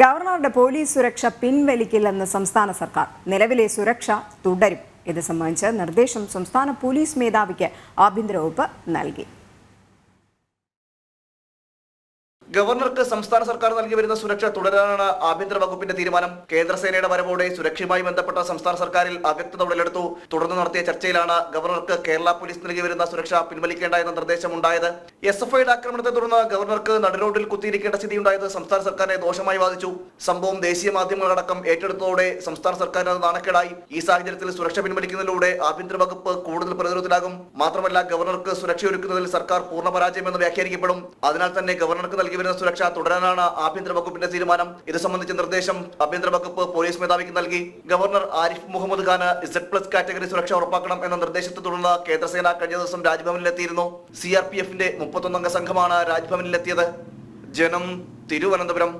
ഗവർണറുടെ പോലീസ് സുരക്ഷ പിൻവലിക്കില്ലെന്ന് സംസ്ഥാന സർക്കാർ. നിലവിലെ സുരക്ഷ തുടരും. ഇത് സംബന്ധിച്ച് നിർദ്ദേശം സംസ്ഥാന പോലീസ് മേധാവിക്ക് ആഭ്യന്തര വകുപ്പ് നൽകി. ഗവർണർക്ക് സംസ്ഥാന സർക്കാർ നൽകി വരുന്ന സുരക്ഷ തുടരാനാണ് ആഭ്യന്തര വകുപ്പിന്റെ തീരുമാനം. കേന്ദ്രസേനയുടെ വരവോടെ സുരക്ഷയുമായി ബന്ധപ്പെട്ട സംസ്ഥാന സർക്കാരിൽ അവ്യക്തത ഉടലെടുത്തു. തുടർന്ന് നടത്തിയ ചർച്ചയിലാണ് ഗവർണർക്ക് കേരള പോലീസ് നൽകി വരുന്ന സുരക്ഷ പിൻവലിക്കേണ്ട എന്ന നിർദ്ദേശമുണ്ടായത്. എസ് എഫ് ഐയുടെ ആക്രമണത്തെ തുടർന്ന് ഗവർണർക്ക് നടുറോഡിൽ കുത്തിയിരിക്കേണ്ട സ്ഥിതിയുണ്ടായത് സംസ്ഥാന സർക്കാരിനെ ദോഷമായി ബാധിച്ചു. സംഭവം ദേശീയ മാധ്യമങ്ങളടക്കം ഏറ്റെടുത്തതോടെ സംസ്ഥാന സർക്കാരിന് നാണക്കേടായി. ഈ സാഹചര്യത്തിൽ സുരക്ഷ പിൻവലിക്കുന്നതിലൂടെ ആഭ്യന്തര വകുപ്പ് കൂടുതൽ പ്രതിരോധത്തിലാകും. മാത്രമല്ല ഗവർണർക്ക് സുരക്ഷയൊരുക്കുന്നതിൽ സർക്കാർ പൂർണ പരാജയമെന്ന് വ്യാഖ്യാനിക്കപ്പെടും. അതിനാൽ തന്നെ ഗവർണർക്ക് നൽകി വരുന്ന സുരക്ഷ തുടരാനാണ് ആഭ്യന്തര വകുപ്പിന്റെ തീരുമാനം. ഇത് സംബന്ധിച്ച നിർദ്ദേശം ആഭ്യന്തര വകുപ്പ് പോലീസ് മേധാവിക്ക് നൽകി. ഗവർണർ ആരിഫ് മുഹമ്മദ് ഖാന് ഇസഡ് പ്ലസ് കാറ്റഗറി സുരക്ഷ ഉറപ്പാക്കണം എന്ന നിർദ്ദേശത്തെ തുടർന്ന് കേന്ദ്രസേന കഴിഞ്ഞ ദിവസം രാജ്ഭവനിലെത്തിയിരുന്നു. സി ആർ പി എഫിന്റെ മുപ്പത്തൊന്നംഗ സംഘമാണ് രാജ്ഭവനിലെത്തിയത്. ജനം തിരുവനന്തപുരം.